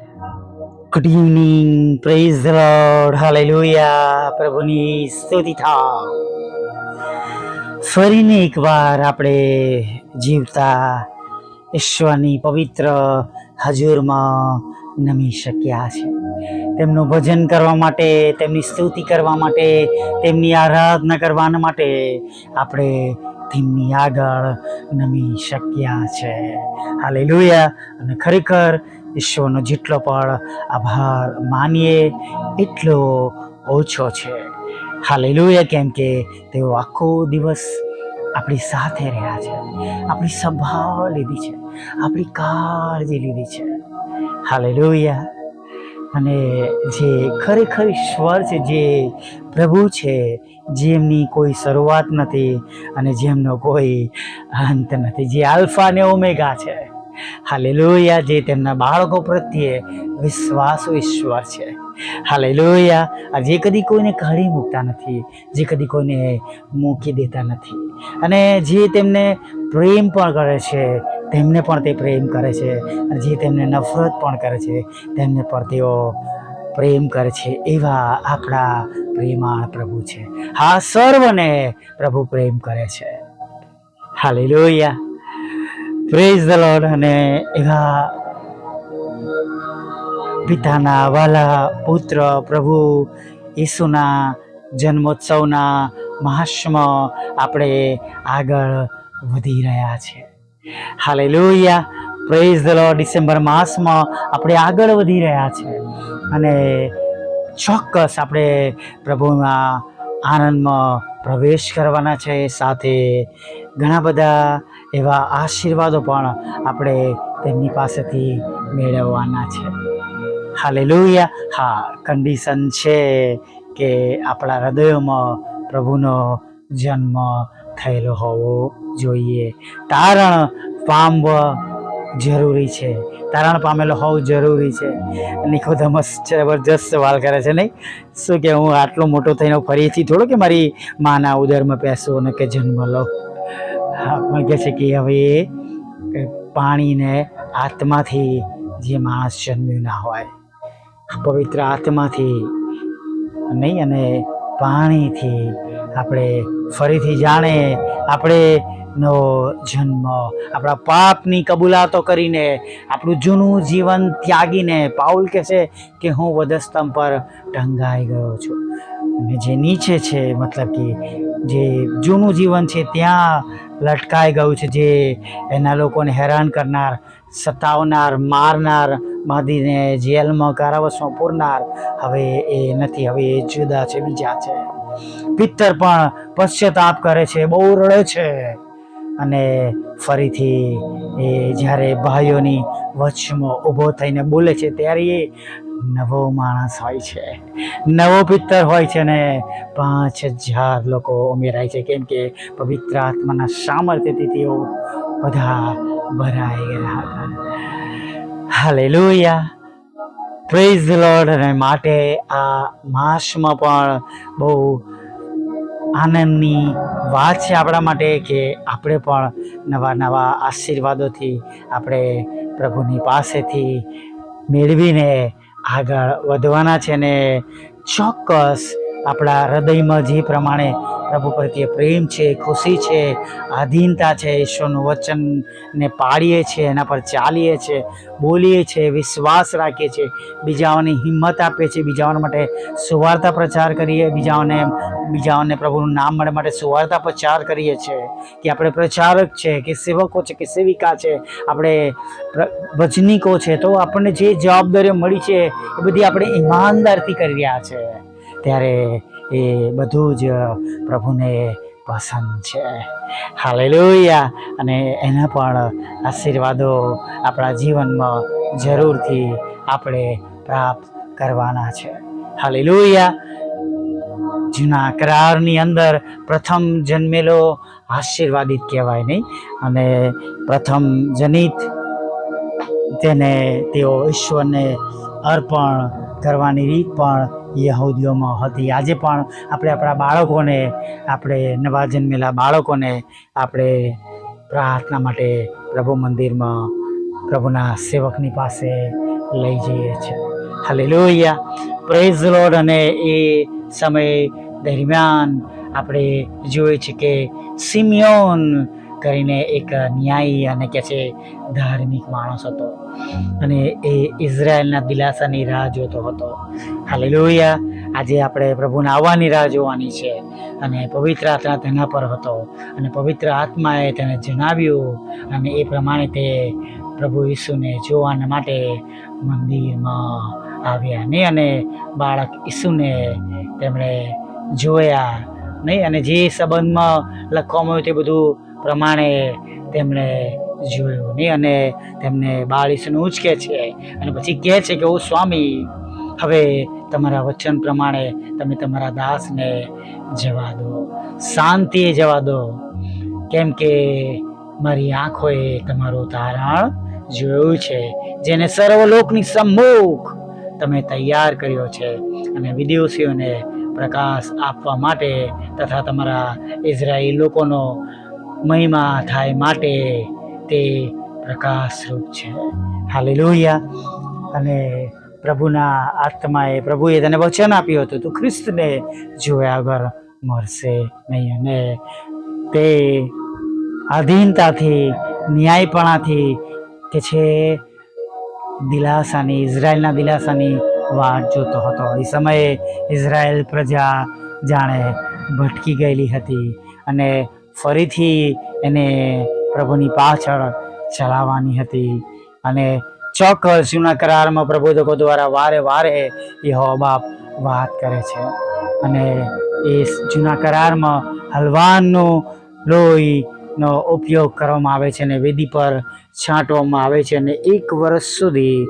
Good evening praise Lord hallelujah પ્રભુની સ્તુતિ થા ફરીને એકવાર આપણે જીવતા ઈશ્વરની પવિત્ર હજુરમાં નમી શક્યા છે. તેમનું ભજન કરવા માટે, તેમની સ્તુતિ કરવા માટે, તેમની આરાધના કરવા માટે આપણે તેમની આગળ નમી શક્યા છે. હાલેલુયા અને ખરેખર ઈશ્વરનો જેટલો પણ આભાર માનીએ, એટલો ઓછો છે. હાલેલુયા, કેમ કે તેઓ આખો દિવસ આપણી સાથે રહ્યા છે. આપણી સંભાળ લીધી છે. આપણી કાળજી લીધી છે. હાલેલુયા. અને જે ખરેખર ઈશ્વર છે, જે પ્રભુ છે, જેમની કોઈ શરૂઆત નથી અને જેમનો કોઈ અંત નથી. જે આલ્ફા ને ઓમેગા છે. હાલેલુયા, જે તેમના બાળકો પ્રત્યે વિશ્વાસો ઈશ્વર છે. હાલેલુયા, આ જે કદી કોઈને કાઢી મૂકતા નથી, જે કદી કોઈને મૂકી દેતા નથી. અને જે તેમને પ્રેમ પણ કરે છે, તેમને પણ તે પ્રેમ કરે છે, અને જે તેમને નફરત પણ કરે છે, તેમને પણ તેઓ પ્રેમ કરે છે, એવા આપણા પ્રેમાળ પ્રભુ છે. હા, સર્વને પ્રભુ પ્રેમ કરે છે. હાલેલુયા. પ્રેઝ ધ લોર્ડ અને એવા પિતાના, વાલા, પુત્ર, પ્રભુ ઈસુના, જન્મોત્સવના મહાશ્મ આપણે આગળ વધી રહ્યા છે hallelujah praise the Lord December માસમાં આપણે આગળ વધી રહ્યા છે અને ચોક્કસ આપણે પ્રભુના આનંદમાં પ્રવેશ કરવાના છે. સાથે ઘણા બધા એવા આશીર્વાદો પણ આપણે તેમની પાસેથી મેળવવાના છે. હાલેલુયા હા કન્ડિશન છે કે આપણા હૃદયોમાં પ્રભુનો જન્મ થયેલો હોવો જોઈએ. તારણ પામવ જરૂરી છે. તારણ પામેલો હોવું જરૂરી છે. નિકોધમસ જબરજસ્ત સવાલ કરે છે નહીં? શું કે હું આટલો મોટો થઈને ફરીથી થોડો કે મારી માના ઉદરમાં પેસું અને કે જન્મ લઉં? છે કે હવે પાણીને આત્માથી જે માણસ જન્મ્યું ના હોય પવિત્ર આત્માથી નહીં અને પાણીથી આપણે ફરીથી જાણે આપણે નો જન્મ, આપણા પાપની કબૂલાતો કરીને, આપણું જૂનું જીવન ત્યાગીને પાઉલ કહે છે કે હું વધસ્તંભ પર ટંગાઈ ગયો છું. અને જે નીચે છે, મતલબ કે જે જૂનું જીવન છે, ત્યાં લટકાઈ ગયું છે જે એના લોકોને હેરાન કરનાર, સતાવનાર, મારનાર, બાંધીને જેલમાં કારાવાસમાં પૂરનાર હવે એ નથી, હવે એ જુદા છે, બીજા છે. પિત્તર પણ પશ્ચાતાપ કરે છે, બહુ રડે છે. અને ફરીથી એ જ્યારે ભાઈઓની વચમાં ઊભો થઈને બોલે છે, ત્યારે એ નવો માણસ હોય છે. નવો પિત્તર હોય છે ને પાંચ હજાર લોકો ઉમેરાય છે. કેમ કે પવિત્ર આત્માના સામર્થ્યથી તેઓ બધા ભરાઈ ગયા હતા. હાલેલુયા. પ્રેઝ લોર્ડ અને માટે આ માસમાં પણ બહુ આનંદની વાત છે આપણા માટે કે આપણે પણ નવા નવા આશીર્વાદોથી આપણે પ્રભુની પાસેથી મેળવીને આગળ વધવાના છે ને ચોક્કસ આપણા હૃદયમાં જે પ્રમાણે પ્રભુ પ્રત્યે પ્રેમ છે, ખુશી છે, આધીનતા છે, ઈશ્વરનું વચનને પાડીએ છીએ, એના પર ચાલીએ છીએ, બોલીએ છીએ, વિશ્વાસ રાખીએ છીએ, બીજાઓને હિંમત આપીએ છીએ, બીજાઓના માટે સુવાર્તા પ્રચાર કરીએ, બીજાઓને બીજાઓને પ્રભુનું નામ મળે માટે સુવાર્તા પ્રચાર કરીએ છીએ કે આપણે પ્રચારક છે, કે સેવકો છે, કે સેવિકા છે, આપણે ભજનીકો છે, તો આપણને જે જવાબદારીઓ મળી છે એ બધી આપણે ઈમાનદારથી કરી રહ્યા છે. ત્યારે એ બધું જ પ્રભુને પસંદ છે. હાલેલુયા. અને એના પણ આશીર્વાદો આપણા જીવનમાં જરૂરથી આપણે પ્રાપ્ત કરવાના છે. હાલેલુયા. જૂના કરારની અંદર પ્રથમ જન્મેલો આશીર્વાદિત કહેવાય નહીં. અને પ્રથમ જનિત તેને તેઓ ઈશ્વરને અર્પણ કરવાની રીત પણ યહૂદીઓમાં હતી. આજે પણ આપણે આપણા બાળકોને, આપણે નવા જન્મેલા બાળકોને આપણે પ્રાર્થના માટે પ્રભુ મંદિરમાં પ્રભુના સેવકની પાસે લઈ જઈએ છીએ. હાલેલુયા પ્રેઝ લોડ અને એ સમય દરમિયાન આપણે જોઈએ છે કે સિમિયોન કરીને એક ન્યાયી અને કે છે ધાર્મિક માણસ હતો. અને એ ઇઝરાયલના દિલાસાની રાહ જોતો હતો. હાલેલુયા. આજે આપણે પ્રભુના આવવાની રાહ જોવાની છે. અને પવિત્ર આત્મા તેના પર હતો. અને પવિત્ર આત્માએ તેને જણાવ્યું. અને એ પ્રમાણે તે પ્રભુ ઈસુને જોવાના માટે મંદિરમાં આવ્યા નહીં અને બાળક ઈસુને તેમણે જોયા નહીં અને જે સંબંધમાં લખવામાં આવ્યું તે બધું પ્રમાણે તેમણે જોયું નહીં અને તેમને બાળ ઈસુનું જ કહે છે અને પછી કહે છે કે, ઓ સ્વામી, હવે તમારા વચન પ્રમાણે તમે તમારા દાસને જવા દો, શાંતિએ જવા દો. કેમ કે મારી આંખોએ તમારું તારણ જોયું છે, જેને સર્વલોકની સમ્મુખ તમે તૈયાર કર્યો છે અને વિદેશીઓને પ્રકાશ આપવા માટે તથા તમારા ઇઝરાયેલ લોકોનો મહિમા થાય માટે તે પ્રકાશરૂપ છે. હાલેલુયા. અને પ્રભુના આત્માએ પ્રભુએ તને વચન આપ્યું હતું. તું ખ્રિસ્તને જોયા આગળ મળશે નહીં. અને તે આધીનતાથી, ન્યાયપણાથી કે છે દિલાસાની, ઇઝરાયલના દિલાસાની વાટ જોતો હતો. એ સમયે ઇઝરાયલ પ્રજા જાણે ભટકી ગયેલી હતી અને ફરીથી એને પ્રભુની પાછળ ચલાવવાની હતી અને ચોક્કસ જૂના કરારમાં પ્રબોધકો દ્વારા વારે વારે યહોવા બાપ વાત કરે છે. અને એ જૂના કરારમાં હલવાનનું લોહીનો ઉપયોગ કરવામાં આવે છે અને વેદી પર છાંટવામાં આવે છે અને એક વર્ષ સુધી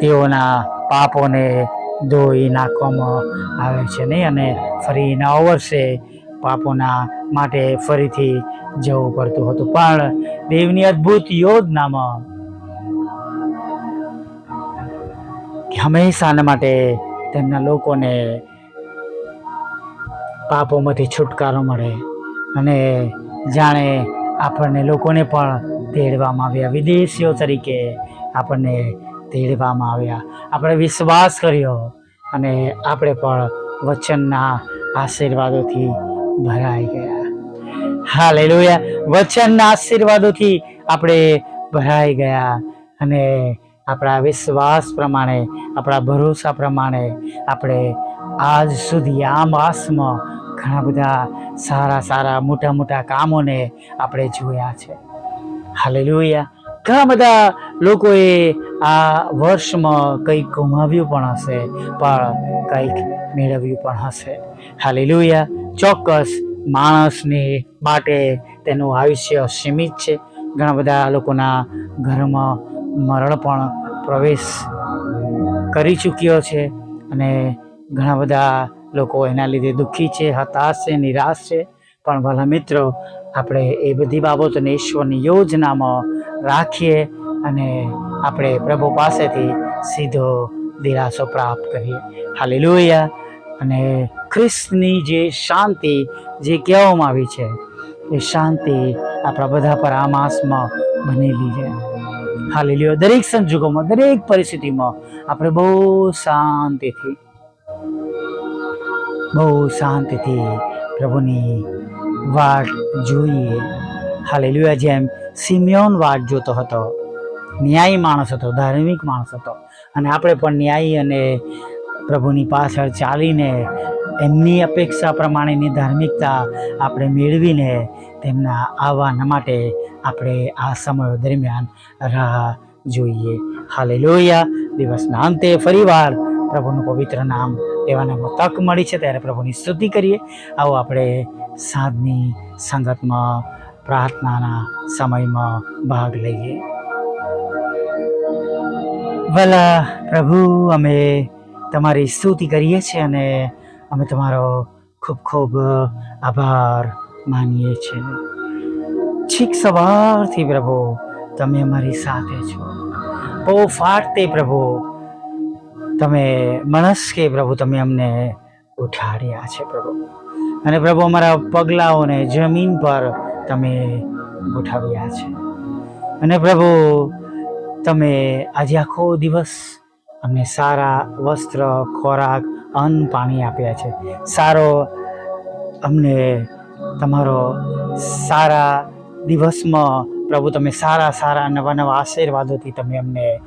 તેઓના પાપોને ધોઈ નાખવામાં આવે છે નહીં અને ફરી નવા વર્ષે પાપોના માટે ફરીથી જવું પડતું હતું. પણ દેવની અદ્ભુત યોજનામાં હંમેશાના માટે તેમના લોકોને પાપોમાંથી છુટકારો મળે અને જાણે આપણને લોકોને પણ તેડવામાં આવ્યા. વિદેશીઓ તરીકે આપણને તેડવામાં આવ્યા. આપણે વિશ્વાસ કર્યો અને આપણે પણ વચનના આશીર્વાદોથી ભરાઈ ગયા. હા લઈ લોયા વચનના આશીર્વાદોથી આપણે ભરાઈ ગયા અને આપણા વિશ્વાસ પ્રમાણે, આપણા ભરોસા પ્રમાણે આપણે આજ સુધી આ માસમાં ઘણા બધા સારા સારા મોટા મોટા કામોને આપણે જોયા છે. હાલે ઘણા બધા લોકોએ આ વર્ષમાં કંઈક ગુમાવ્યું પણ હશે, પણ કંઈક મેળવ્યું પણ હશે. હાલે ચોક્કસ માણસને માટે તેનું આયુષ્ય સીમિત છે. ઘણા બધા લોકોના ઘરમાં મરણ પણ પ્રવેશ કરી ચૂક્યો છે અને ઘણા બધા લોકો એના લીધે દુઃખી છે, હતાશ છે, નિરાશ છે. પણ ભલા મિત્રો, આપણે એ બધી બાબતોને ઈશ્વરની યોજનામાં રાખીએ અને આપણે પ્રભુ પાસેથી સીધો દિલાસો પ્રાપ્ત કરીએ. હાલી લોહિયા અને ખ્રિસ્તની જે શાંતિ જે કહેવામાં આવી છે, એ શાંતિ આપણા બધા પર આ માસમાં બનેલી છે. હાલી લ્યો દરેક સંજોગોમાં, દરેક પરિસ્થિતિમાં આપણે બહુ શાંતિથી બહુ શાંતિથી પ્રભુની વાટ જોઈએ. હાલેલુયા, જેમ સિમિયોન વાટ જોતો હતો, ન્યાયી માણસ હતો, ધાર્મિક માણસ હતો, અને આપણે પણ ન્યાયી અને પ્રભુની પાછળ ચાલીને એમની અપેક્ષા પ્રમાણેની ધાર્મિકતા આપણે મેળવીને તેમના આવવાના માટે આપણે આ સમયો દરમિયાન રાહ જોઈએ. હાલે લોહિયા દિવસના અંતે ફરીવાર પ્રભુનું પવિત્ર નામ લેવાના તક મળી છે, ત્યારે પ્રભુની સ્તુતિ કરીએ. આવો આપણે સાંજની સંગતમાં, પ્રાર્થનાના સમયમાં ભાગ લઈએ. ભલા પ્રભુ, અમે તમારી સ્તુતિ કરીએ છીએ અને અમે તમારો ખૂબ ખૂબ આભાર માનીએ છીએ. છીક સવારથી પ્રભુ, તમે અમારી સાથે છો. બહુ ફાટતે પ્રભુ તમે મણસ કે પ્રભુ, તમે અમને ઉઠાડ્યા છે પ્રભુ. અને પ્રભુ, અમારા પગલાઓને જમીન પર તમે ઉઠાવ્યા છે. અને પ્રભુ, તમે આજે આખો દિવસ અમને સારા વસ્ત્ર, ખોરાક, અન્ન, પાણી આપ્યા છે. સારો અમને તમારો સારા દિવસમાં પ્રભુ, તમે સારા સારા નવા નવા આશીર્વાદોથી તમે અમને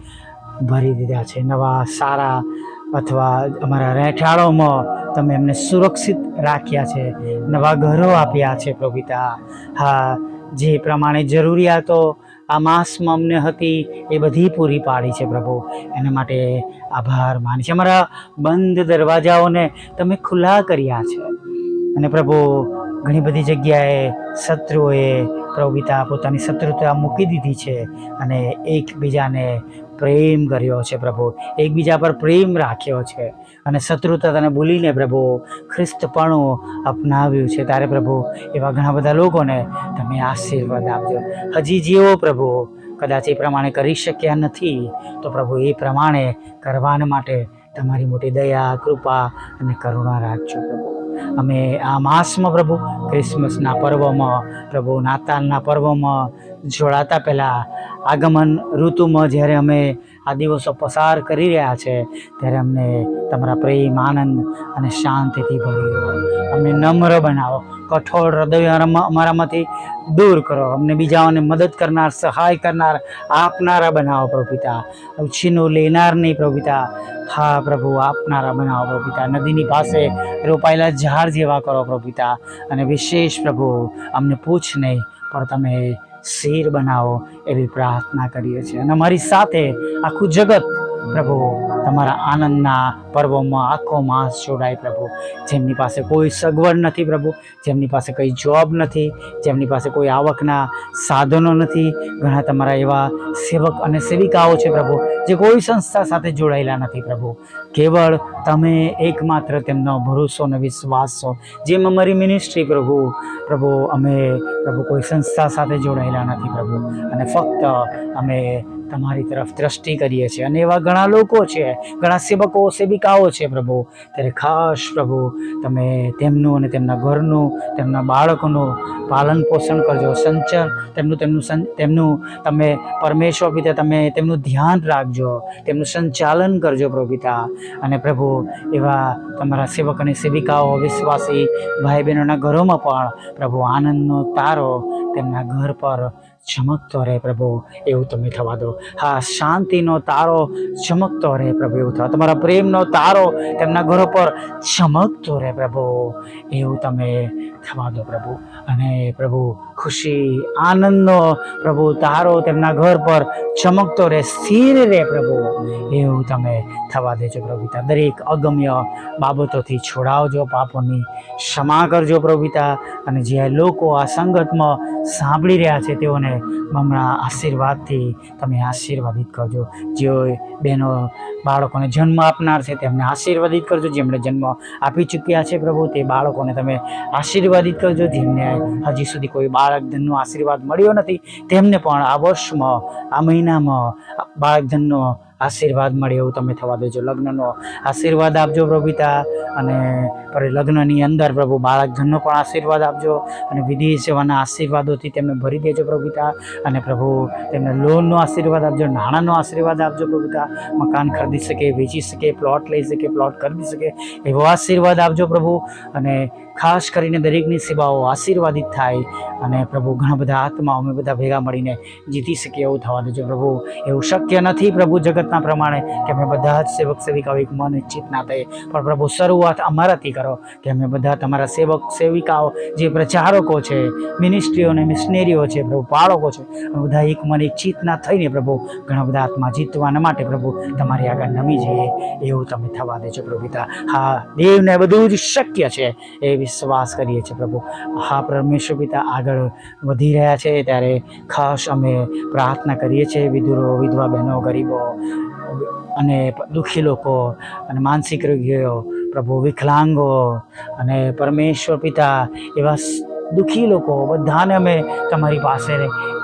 ભરી દીધા છે. નવા સારા અથવા અમારા રહેઠાણોમાં તમે એમને સુરક્ષિત રાખ્યા છે. નવા ઘરો આપ્યા છે પ્રભુતા. હા, જે પ્રમાણે જરૂરિયાતો આ માસમાં અમને હતી એ બધી પૂરી પાડી છે પ્રભુ. એના માટે આભાર માની છે. અમારા બંધ દરવાજાઓને તમે ખુલ્લા કર્યા છે. અને પ્રભુ, ઘણી બધી જગ્યાએ શત્રુઓએ પ્રભુ પોતાની શત્રુતા મૂકી દીધી છે અને એકબીજાને પ્રેમ કર્યો છે પ્રભુ. એકબીજા પર પ્રેમ રાખ્યો છે અને શત્રુતા તને ભૂલીને પ્રભુ ખ્રિસ્તપણું અપનાવ્યું છે. ત્યારે પ્રભુ એવા ઘણા બધા લોકોને તમે આશીર્વાદ આપજો. હજી જેવો પ્રભુ, કદાચ એ પ્રમાણે કરી શક્યા નથી, તો પ્રભુ એ પ્રમાણે કરવાને માટે તમારી મોટી દયા, કૃપા અને કરુણા રાખજો પ્રભુ. અમે આ માસમાં પ્રભુ ક્રિસમસના પર્વમાં પ્રભુ નાતાલના પર્વમાં જોડાતા પહેલાં આગમન ઋતુમાં જ્યારે અમે આ દિવસો પસાર કરી રહ્યા છે, ત્યારે અમને તમારા પ્રેમ, આનંદ અને શાંતિથી ભરી અમને નમ્ર બનાવો, કઠોળ હૃદય અમારા- અમારામાંથી દૂર કરો. અમને બીજાઓને મદદ કરનાર, સહાય કરનાર, આપનારા બનાવો પ્રભુ પિતા લેનાર નહીં પ્રભુ હા પ્રભુ, આપનારા બનાવો પ્રભુ નદીની પાસે રોપાયેલા ઝાડ જેવા કરો પ્રભુ અને વિશેષ પ્રભુ, અમને પૂછ નહીં, પણ તમે શેર બનાવો એવી પ્રાર્થના કરીએ છીએ. અને અમારી સાથે આખું જગત પ્રભુ તમારા આનંદના પર્વોમાં આખો માસ જોડાય પ્રભુ. જેમની પાસે કોઈ સગવડ નથી પ્રભુ, જેમની પાસે કંઈ જોબ નથી, જેમની પાસે કોઈ આવકના સાધનો નથી, ઘણા તમારા એવા સેવક અને સેવિકાઓ છે પ્રભુ, જે કોઈ સંસ્થા સાથે જોડાયેલા નથી પ્રભુ. કેવળ તમે એકમાત્ર તેમનો ભરોસો અને વિશ્વાસ છો, જેમ અમારી મિનિસ્ટ્રી પ્રભુ. પ્રભુ, અમે પ્રભુ કોઈ સંસ્થા સાથે જોડાયેલા નથી પ્રભુ. અને ફક્ત અમે તમારી તરફ દ્રષ્ટિ કરીએ છીએ. અને એવા ઘણા લોકો છે, ઘણા સેવકો, સેવિકાઓ છે પ્રભુ. ત્યારે ખાસ પ્રભુ, તમે તેમનું અને તેમના ઘરનું, તેમના બાળકોનું પાલન પોષણ કરજો સંચર તેમનું તેમનું તેમનું તમે પરમેશ્વર પિતા, તમે તેમનું ધ્યાન રાખજો, તેમનું સંચાલન કરજો પ્રભુ પિતા. અને પ્રભુ, એવા તમારા સેવક અને સેવિકાઓ, વિશ્વાસી ભાઈ બહેનોના ઘરોમાં પણ પ્રભુ આનંદનો તારો તેમના ઘર પર ચમકતો રહે પ્રભુ, એવું તમે થવા દો હા, શાંતિનો તારો ચમકતો રહે પ્રભુ, એવું થવા તમારા પ્રેમનો તારો તેમના ઘરો પર ચમકતો રહે પ્રભુ, એવું તમે થવા દો પ્રભુ. અને પ્રભુ ખુશી, આનંદનો પ્રભુ તારો તેમના ઘર પર ચમકતો રહે, સ્થિર રહે પ્રભુ. એવું તમે થવા દેજો પ્રભુ દરેક અગમ્ય બાબતોથી છોડાવજો, પાપોની ક્ષમા કરજો પ્રભુ અને જે લોકો આ સંગતમાં સાંભળી રહ્યા છે તેઓને હમણાં આશીર્વાદથી તમે આશીર્વાદિત કરજો. જેઓ બહેનો, બાળકોને જન્મ આપનાર છે તેમને આશીર્વાદિત કરજો. જેમણે જન્મ આપી ચૂક્યા છે પ્રભુ, તે બાળકોને તમે આશીર્વાદિત કરજો જેમને હજી સુધી કોઈ બાળકધનનો આશીર્વાદ મળ્યો નથી, તેમને પણ આ વર્ષમાં, આ મહિનામાં બાળકધનનો આશીર્વાદ મળે એવું તમે થવા દેજો. લગ્નનો આશીર્વાદ આપજો પ્રભુ પિતા અને લગ્નની અંદર પ્રભુ બાળકધનનો પણ આશીર્વાદ આપજો અને વિદેશ સેવાના આશીર્વાદોથી તેમને ભરી દેજો પ્રભુતા અને પ્રભુ તેમને લોનનો આશીર્વાદ આપજો, નાણાંનો આશીર્વાદ આપજો પ્રભુતા મકાન ખરીદી શકે, વેચી શકે પ્લોટ લઈ શકે પ્લોટ ખરીદી શકે, એવો આશીર્વાદ આપજો પ્રભુ. અને ખાસ કરીને દરેકની સેવાઓ આશીર્વાદિત થાય. અને પ્રભુ ઘણા બધા આત્માઓ અમે બધા ભેગા મળીને જીતી શકીએ એવું થવા દેજો પ્રભુ. એવું શક્ય નથી પ્રભુ જગતના પ્રમાણે કે અમે બધા જ સેવક, સેવિકાઓ એક મન ઇચ્છિત ના થઈએ પણ પ્રભુ શરૂઆત અમારાથી કરો કે અમે બધા તમારા સેવક, સેવિકાઓ, જે પ્રચારકો છે મિનિસ્ટ્રીઓ અને મિશનરીઓ છે, પ્રભુ બાળકો છે બધા એક મન એક ના થઈને પ્રભુ ઘણા બધા આત્મા જીતવાના માટે પ્રભુ તમારી આગળ નમી જઈએ, એવું તમે થવા દેજો પ્રભુ પિતા. હા, દેવને બધું જ શક્ય છે એ વિશ્વાસ કરીએ છીએ પ્રભુ. હા, પરમેશ્વર પિતા આગળ વધી રહ્યા છે ત્યારે ખાસ અમે પ્રાર્થના કરીએ છીએ, વિધુરો, વિધવા બહેનો, ગરીબો અને દુઃખી લોકો અને માનસિક રોગીઓ પ્રભુ વિકલાંગો અને પરમેશ્વર પિતા એવા દુઃખી લોકો, બધાને અમે તમારી પાસે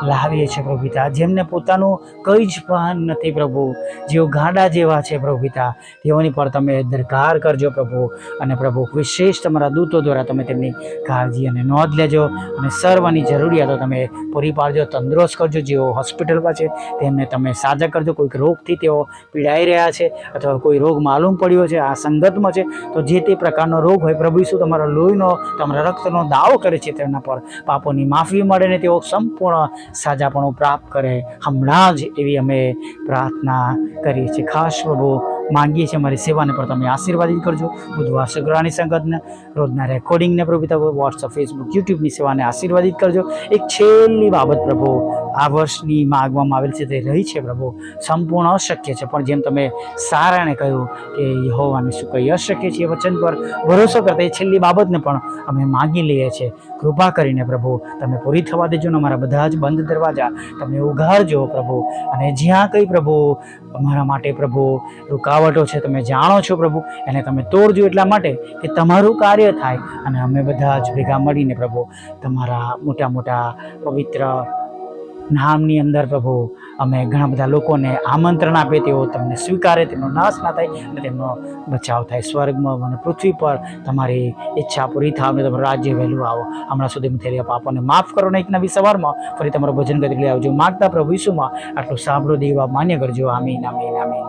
લાવીએ છીએ પ્રભુ પિતા. જેમને પોતાનું કંઈ જ ભાન નથી પ્રભુ, જેઓ ગાંડા જેવા છે પ્રભુ પિતા, તેઓની પર તમે દરકાર કરજો પ્રભુ. અને પ્રભુ, વિશેષ તમારા દૂતો દ્વારા તમે તેમની કાળજી અને નોંધ લેજો અને સર્વની જરૂરિયાતો તમે પૂરી પાડજો, તંદુરસ્ત કરજો. જેઓ હોસ્પિટલમાં છે, તેમને તમે સાજા કરજો. કોઈક રોગથી તેઓ પીડાઈ રહ્યા છે અથવા કોઈ રોગ માલુમ પડ્યો છે, આ સંગતમાં છે, તો જે તે પ્રકારનો રોગ હોય, પ્રભુ શું તમારા લોહીનો, તમારા રક્તનો દાવો કરે છે તેમના પર પાપોની માફી મળે ને તેઓ સંપૂર્ણ સાજાપણું પ્રાપ્ત કરે. હમણાં જ એવી અમે પ્રાર્થના કરીએ છીએ. ખાસ પ્રભુ, માંગીએ છીએ અમારી સેવાને પણ તમે આશીર્વાદિત કરજો. બુધવાર શુક્રવારની સંગતને, રોજના રેકોર્ડિંગને પ્રભુ, તમે વોટ્સઅપ ફેસબુક યુટ્યુબની સેવાને આશીર્વાદિત કરજો. એક છેલ્લી બાબત પ્રભુ આ વર્ષની માગવામાં આવેલ છે તે રહી છે પ્રભુ. સંપૂર્ણ અશક્ય છે. પણ જેમ તમે સારાને કહ્યું કે યહોવાને શું કહી અશક્ય છે એ વચન પર ભરોસો કરતા એ છેલ્લી બાબતને પણ અમે માગી લઈએ છીએ. કૃપા કરીને પ્રભુ, તમે પૂરી થવા દેજો ને અમારા બધા જ બંધ દરવાજા તમે ઉઘાડજો પ્રભુ. અને જ્યાં કંઈ પ્રભુ અમારા માટે પ્રભુ રૂકાવટો છે, તમે જાણો છો પ્રભુ, એને તમે તોડજો એટલા માટે કે તમારું કાર્ય થાય. અને અમે બધા જ ભેગા મળીને પ્રભુ તમારા મોટા મોટા પવિત્ર નામની અંદર પ્રભુ, અમે ઘણા બધા લોકોને આમંત્રણ આપે તેઓ તમને સ્વીકારે, તેમનો નાશ ના થાય અને તેમનો બચાવ થાય. સ્વર્ગમાં અને પૃથ્વી પર તમારી ઈચ્છા પૂરી થાય અને તમારું રાજ્ય વહેલું આવો. હમણાં સુધી થયેલા પાપોને માફ કરો ને એક નવી સવારમાં ફરી તમારું ભજન કરી લઈ આવજો. માગતા પ્રભુ ઈસુમાં. આટલું સાંભળો દેવા માન્ય કરજો. આમીન આમીન આમીન.